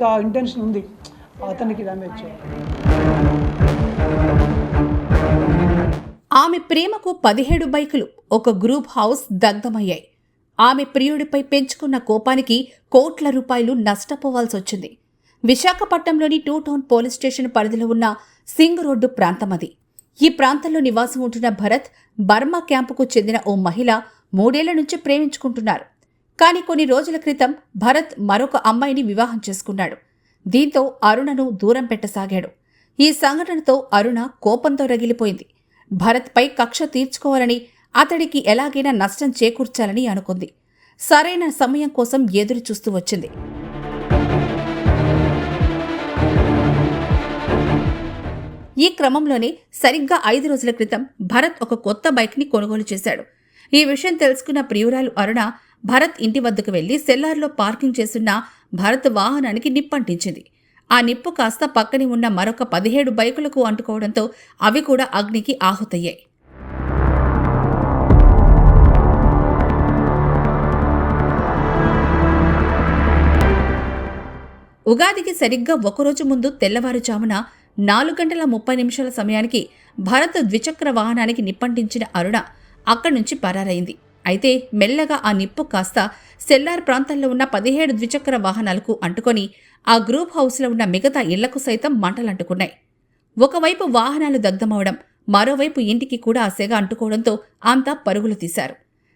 అతనికి ఆ ఇంటెన్షన్ ఉంది. అతనికి డ్యామేజ్ ఆమె ప్రేమకు పదిహేడు బైకులు ఒక గ్రూప్ హౌస్ దగ్ధమయ్యాయి. ఆమె ప్రియుడిపై పెంచుకున్న కోపానికి కోట్ల రూపాయలు నష్టపోవాల్సొచ్చింది విశాఖపట్నంలోని టూ టౌన్ పోలీస్ స్టేషన్ పరిధిలో ఉన్న సింగ్ రోడ్డు ప్రాంతం అది. ఈ ప్రాంతంలో నివాసం ఉంటున్న భరత్ బర్మా క్యాంపుకు చెందిన ఓ మహిళ మూడేళ్ళ నుంచి ప్రేమించుకుంటున్నారు. కానీ కొన్ని రోజుల క్రితం భరత్ మరొక అమ్మాయిని వివాహం చేసుకున్నాడు. దీంతో అరుణను దూరం పెట్టసాగాడు. ఈ సంఘటనతో అరుణ కోపంతో రగిలిపోయింది. భరత్పై కక్ష తీర్చుకోవాలని అతడికి ఎలాగైనా నష్టం చేకూర్చాలని అనుకుంది. సరైన సమయం కోసం ఎదురు చూస్తూ వచ్చింది. ఈ క్రమంలోనే సరిగ్గా ఐదు రోజుల క్రితం భరత్ ఒక కొత్త బైక్ని కొనుగోలు చేశాడు. ఈ విషయం తెలుసుకున్న ప్రియురాలు అరుణ భరత్ ఇంటి వద్దకు వెళ్ళి సెల్లార్లో పార్కింగ్ చేస్తున్న భరత్ వాహనానికి నిప్పంటించింది ఆ నిప్పు కాస్త పక్కనే ఉన్న మరొక పదిహేడు బైకులకు అంటుకోవడంతో అవి కూడా అగ్నికి ఆహుతయ్యాయి. ఉగాదికి సరిగ్గా ఒకరోజు ముందు తెల్లవారుజామున నాలుగు గంటల ముప్పై నిమిషాల సమయానికి భరత్ ద్విచక్ర వాహనానికి నిప్పంటించిన అరుణ అక్కడి నుంచి పరారైంది. అయితే మెల్లగా ఆ నిప్పు కాస్త సెల్లార్ ప్రాంతంలో ఉన్న పదిహేడు ద్విచక్ర వాహనాలకు అంటుకొని ఆ గ్రూప్ హౌస్లో ఉన్న మిగతా ఇళ్ళకు సైతం మంటలంటుకున్నాయి. ఒకవైపు వాహనాలు దగ్ధమవడం మరోవైపు ఇంటికి కూడా ఆ సెగ అంటుకోవడంతో అంతా పరుగులు తీశారు.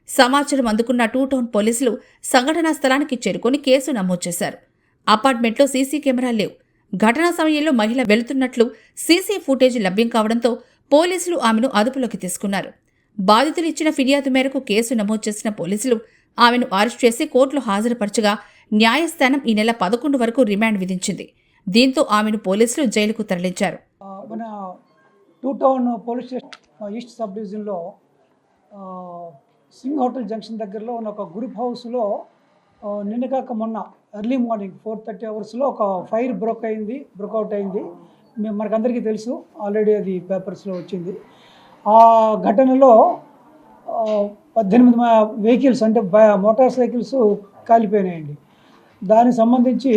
సమాచారం అందుకున్న టూ టౌన్ పోలీసులు సంఘటనా స్థలానికి చేరుకొని కేసు నమోదు చేశారు. అపార్ట్మెంట్లో సీసీ కెమెరాలు లేవు. ఘటనా సమయంలో మహిళ వెళుతున్నట్లు సీసీ ఫుటేజ్ లభ్యం కావడంతో పోలీసులు ఆమెను అదుపులోకి తీసుకున్నారు. బాధితులు ఇచ్చిన ఫిర్యాదు మేరకు కేసు నమోదు చేసిన పోలీసులు ఆమెను అరెస్ట్ చేసి కోర్టులో హాజరుపరచగా న్యాయస్థానం ఈ నెల పదకొండు వరకు రిమాండ్ విధించింది. దీంతో ఆమెను పోలీసులు జైలుకు తరలించారు. మన two town police station east sub డివిజన్లో సింగ్ హోటల్ జంక్షన్ దగ్గరలో ఉన్న ఒక గ్రూప్ హౌస్లో నిన్నగాక మొన్న ఎర్లీ మార్నింగ్ ఫోర్ థర్టీ అవర్స్లో ఒక ఫైర్ బ్రోక్ అయింది బ్రోకౌట్ అయింది. మేము మనకందరికీ తెలుసు ఆల్రెడీ అది పేపర్స్లో వచ్చింది. ఆ ఘటనలో పద్దెనిమిది వెహికల్స్ అంటే మోటార్ సైకిల్స్ కాలిపోయినాయండి. దానికి సంబంధించి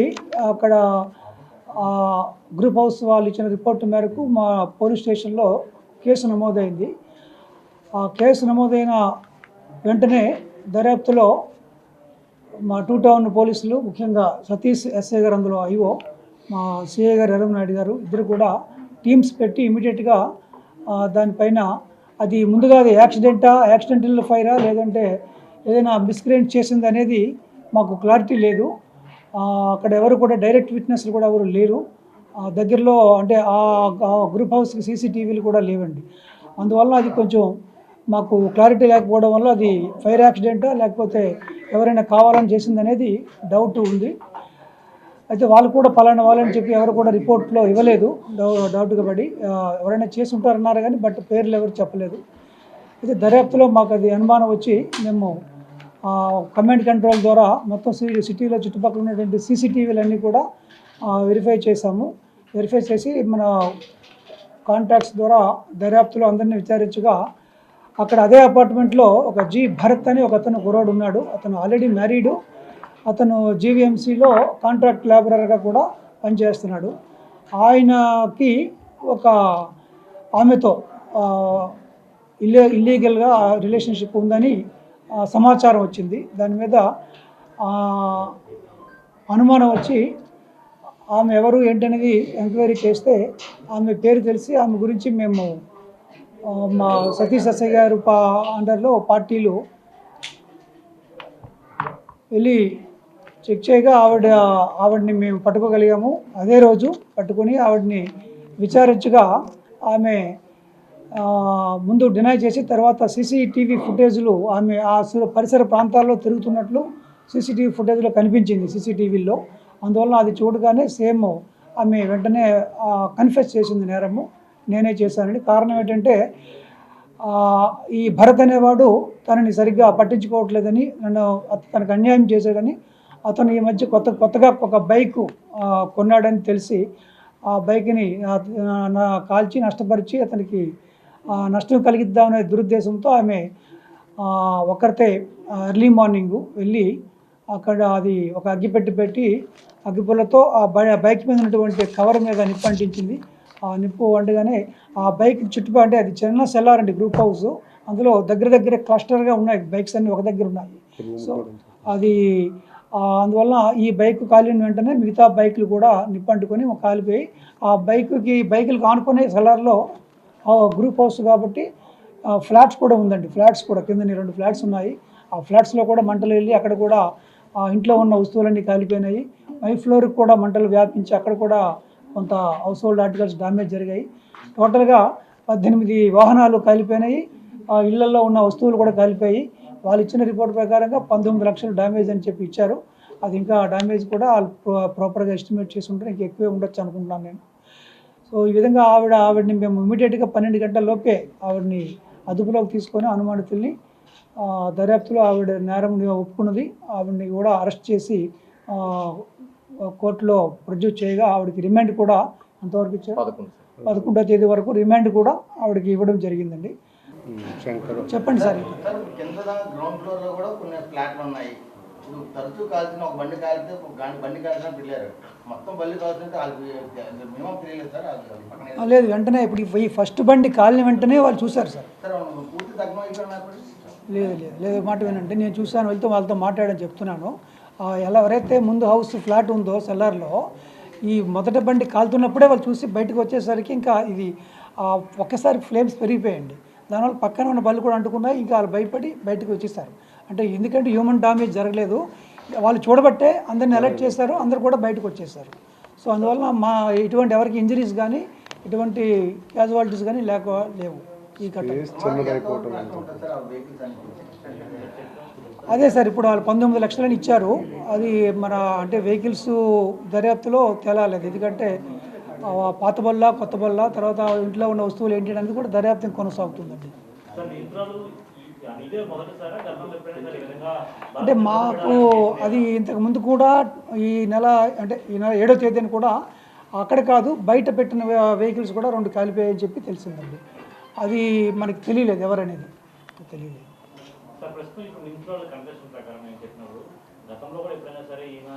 అక్కడ గ్రూప్ హౌస్ వాళ్ళు ఇచ్చిన రిపోర్ట్ మేరకు మా పోలీస్ స్టేషన్లో కేసు నమోదైంది. ఆ కేసు నమోదైన వెంటనే దర్యాప్తులో మా టూ టౌన్ పోలీసులు ముఖ్యంగా సతీష్ ఎస్ఐ గారు అందులో ఐఓ మా సిఐ గారు ఎర్రం నాయుడు గారు ఇద్దరు కూడా టీమ్స్ పెట్టి ఇమీడియట్గా దానిపైన అది ముందుగా అది యాక్సిడెంటా యాక్సిడెంటల్ ఫైరా లేదంటే ఏదైనా మిస్క్రియంట్ చేసింది అనేది మాకు క్లారిటీ లేదు. అక్కడ ఎవరు కూడా డైరెక్ట్ విట్నెస్లు కూడా ఎవరు లేరు. దగ్గరలో అంటే ఆ ఆ గ్రూప్ హౌస్కి సీసీటీవీలు కూడా లేవండి. అందువల్ల అది కొంచెం మాకు క్లారిటీ లేకపోవడం వల్ల అది ఫైర్ యాక్సిడెంటా లేకపోతే ఎవరైనా కావాలని చేసింది అనేది డౌట్ ఉంది. అయితే వాళ్ళు కూడా పలానా వాళ్ళని చెప్పి ఎవరు కూడా రిపోర్ట్లో ఇవ్వలేదు. డౌ డౌట్గా పడి ఎవరైనా చేసి ఉంటారన్నారు కానీ బట్ పేర్లు ఎవరు చెప్పలేదు. అయితే దర్యాప్తులో మాకు అది అనుమానం వచ్చి మేము కమాండ్ కంట్రోల్ ద్వారా మొత్తం సిటీలో చుట్టుపక్కల ఉన్నటువంటి సీసీటీవీలన్నీ కూడా వెరిఫై చేశాము. వెరిఫై చేసి మన కాంటాక్ట్స్ ద్వారా దర్యాప్తులో అందరినీ విచారించగా అక్కడ అదే అపార్ట్మెంట్లో ఒక జీ భరత్ అని ఒక అతను కుర్రాడు ఉన్నాడు. అతను ఆల్రెడీ మ్యారీడు. అతను జీవీఎంసీలో కాంట్రాక్ట్ లేబరర్గా కూడా పనిచేస్తున్నాడు. ఆయనకి ఒక ఆమెతో ఇల్లీ ఇల్లే ఇల్లీగల్గా రిలేషన్షిప్ ఉందని సమాచారం వచ్చింది. దాని మీద అనుమానం వచ్చి ఆమె ఎవరు ఏంటనేది ఎంక్వైరీ చేస్తే ఆమె పేరు తెలిసి ఆమె గురించి మేము మా సతీష్ ఎస్ఐ గారు పా అండర్లో పార్టీలు వెళ్ళి చెక్ చేయగా ఆవిడ ఆవిడని మేము పట్టుకోగలిగాము. అదే రోజు పట్టుకొని ఆవిడని విచారించగా ఆమె ముందు డినై చేసి తర్వాత సీసీటీవీ ఫుటేజ్లు ఆమె ఆ పరిసర ప్రాంతాల్లో తిరుగుతున్నట్లు సీసీటీవీ ఫుటేజ్లో కనిపించింది సీసీటీవీలో అందువల్ల అది చూడగానే సేమ్ ఆమె వెంటనే కన్ఫెస్ చేసింది నేరము. నేనే చేశానని. కారణం ఏంటంటే ఈ భరత్ అనేవాడు తనని సరిగ్గా పట్టించుకోవట్లేదని నన్ను తనకు అన్యాయం చేశాడని అతను ఈ మధ్య కొత్త కొత్తగా ఒక బైక్ కొన్నాడని తెలిసి ఆ బైక్ని నా కాల్చి నష్టపరిచి అతనికి నష్టం కలిగిద్దామనే దురుద్దేశంతో ఆమె ఆ, ఒక్కరితే ఎర్లీ మార్నింగ్ వెళ్ళి అక్కడ అది ఒక అగ్గిపెట్టి పెట్టి అగ్గిపుల్లతో ఆ బై బైక్ మీద ఉన్నటువంటి కవర్ మీద నిప్పు అంటించింది. ఆ నిప్పు వండగానే ఆ బైక్ చుట్టుపక్కల అంటే అది చిన్న సెల్లార్ అండి గ్రూప్ హౌస్. అందులో దగ్గర దగ్గర క్లస్టర్గా ఉన్నాయి బైక్స్ అన్నీ ఒక దగ్గర ఉన్నాయి. సో అది అందువల్ల ఈ బైక్ కాలిన వెంటనే మిగతా బైకులు కూడా నిప్పంటుకొని కాలిపోయి ఆ బైక్కి బైకులకు ఆనుకునే సెల్లార్లో గ్రూప్ హౌస్ కాబట్టి ఫ్లాట్స్ కూడా ఉందండి. ఫ్లాట్స్ కూడా కిందని రెండు ఫ్లాట్స్ ఉన్నాయి. ఆ ఫ్లాట్స్లో కూడా మంటలు వెళ్ళి అక్కడ కూడా ఆ ఇంట్లో ఉన్న వస్తువులన్నీ కాలిపోయినాయి. మై ఫ్లోర్కి కూడా మంటలు వ్యాపించి అక్కడ కూడా కొంత హౌస్ హోల్డ్ ఆర్టికల్స్ డ్యామేజ్ జరిగాయి. టోటల్గా పద్దెనిమిది వాహనాలు కాలిపోయినాయి. ఆ ఇళ్ళలో ఉన్న వస్తువులు కూడా కాలిపోయి వాళ్ళు ఇచ్చిన రిపోర్ట్ ప్రకారంగా పంతొమ్మిది లక్షలు డ్యామేజ్ అని చెప్పి ఇచ్చారు. అది ఇంకా డ్యామేజ్ కూడా వాళ్ళు ప్రో- ప్రాపర్గా ఎస్టిమేట్ చేసి ఉంటే ఇంకా ఎక్కువే ఉండొచ్చు అనుకుంటున్నాను నేను. సో ఈ విధంగా ఆవిడ ఆవిడని మేము ఇమీడియట్గా పన్నెండు గంటల లోపే ఆవిడని అదుపులోకి తీసుకొని అనుమానితుల్ని దర్యాప్తులో ఆవిడ నేరం ఒప్పుకున్నది. ఆవిడని కూడా అరెస్ట్ చేసి కోర్టులో ప్రొడ్యూస్ చేయగా ఆవిడకి రిమాండ్ కూడా అంతవరకు ఇచ్చారు. పదకొండో తేదీ వరకు రిమాండ్ కూడా ఆవిడకి ఇవ్వడం జరిగిందండి. శంకర్. చెప్పండి సార్. కింద గ్రౌండ్ ఫ్లోర్లో కూడా కొన్ని ఫ్లాట్లు ఉన్నాయి. ఇప్పుడు తరచూ కాల్చిన ఒక బండి కాలితే బండి కాల్చిన పిల్లారు. మొత్తం బండి కాల్చుంటే వాళ్ళకి మినిమం తెలియలేదు సార్ అది లేదు వెంటనే ఇప్పుడు ఈ- ఫస్ట్ బండి కాలిన వెంటనే వాళ్ళు చూశారు సార్. పూర్తి తగ్గం అయిపోయినప్పుడు లేదు లేదు లేదు మాట వినంటే నేను చూశాను వెళ్తే వాళ్ళతో మాట్లాడని చెప్తున్నాను. ఆ, ఎలా ఎవరైతే ముందు హౌస్ ఫ్లాట్ ఉందో సెల్లార్లో ఈ మొదట బండి కాలుతున్నప్పుడే వాళ్ళు చూసి బయటకు వచ్చేసరికి ఇంకా ఇది ఒక్కసారి ఫ్లేమ్స్ పెరిగిపోయండి దానివల్ల పక్కన ఉన్న బళ్ళు కూడా అంటుకున్నాయి ఇంకా వాళ్ళు భయపడి బయటకు వచ్చేసారు. అంటే ఎందుకంటే హ్యూమన్ డామేజ్ జరగలేదు. వాళ్ళు చూడబట్టే అందరిని అలర్ట్ చేశారు అందరు కూడా బయటకు వచ్చేసారు. సో అందువల్ల మా ఎటువంటి ఎవరికి ఇంజరీస్ కానీ ఎటువంటి క్యాజువాలిటీస్ కానీ లేక లేవు ఈ ఘటన. అదే సార్ ఇప్పుడు వాళ్ళు పంతొమ్మిది లక్షలని ఇచ్చారు. అది మన అంటే వెహికల్స్ దర్యాప్తులో తేలాలేదు. ఎందుకంటే పాత బల్ల కొత్త బల్ల తర్వాత ఇంట్లో ఉన్న వస్తువులు ఏంటి అనేది కూడా దర్యాప్తు కొనసాగుతుందండి. అంటే మాకు అది ఇంతకు ముందు కూడా ఈ నెల అంటే ఈ నెల ఏడో తేదీన కూడా అక్కడ కాదు బయట పెట్టిన వెహికల్స్ కూడా రెండు కాలిపోయాయని చెప్పి తెలిసిందండి. అది మనకి తెలియలేదు ఎవరనేది. తెలియలేదు. ఈయన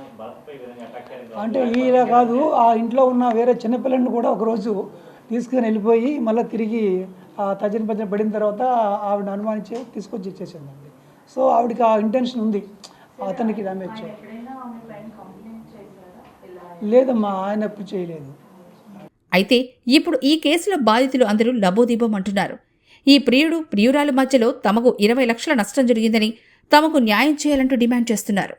అంటే ఇలా కాదు ఆ ఇంట్లో ఉన్న వేరే చిన్నపిల్లని కూడా ఒకరోజు తీసుకుని వెళ్ళిపోయి మళ్ళీ తిరిగి ఆ తజన పజన పడిన తర్వాత ఆవిడ అనుమానించి తీసుకొచ్చి ఇచ్చేసిందండి. సో ఆవిడకి ఆ ఇంటెన్షన్ ఉంది. అతనికి డ్యామేజ్ లేదమ్మా ఆయన ఎప్పుడు చేయలేదు. అయితే ఇప్పుడు ఈ కేసులో బాధితులు అందరూ లబోదీపం అంటున్నారు. ఈ ప్రియుడు ప్రియురాలు మధ్యలో తమకు ఇరవై లక్షల నష్టం జరిగిందని తమకు న్యాయం చేయాలంటూ డిమాండ్ చేస్తున్నారు.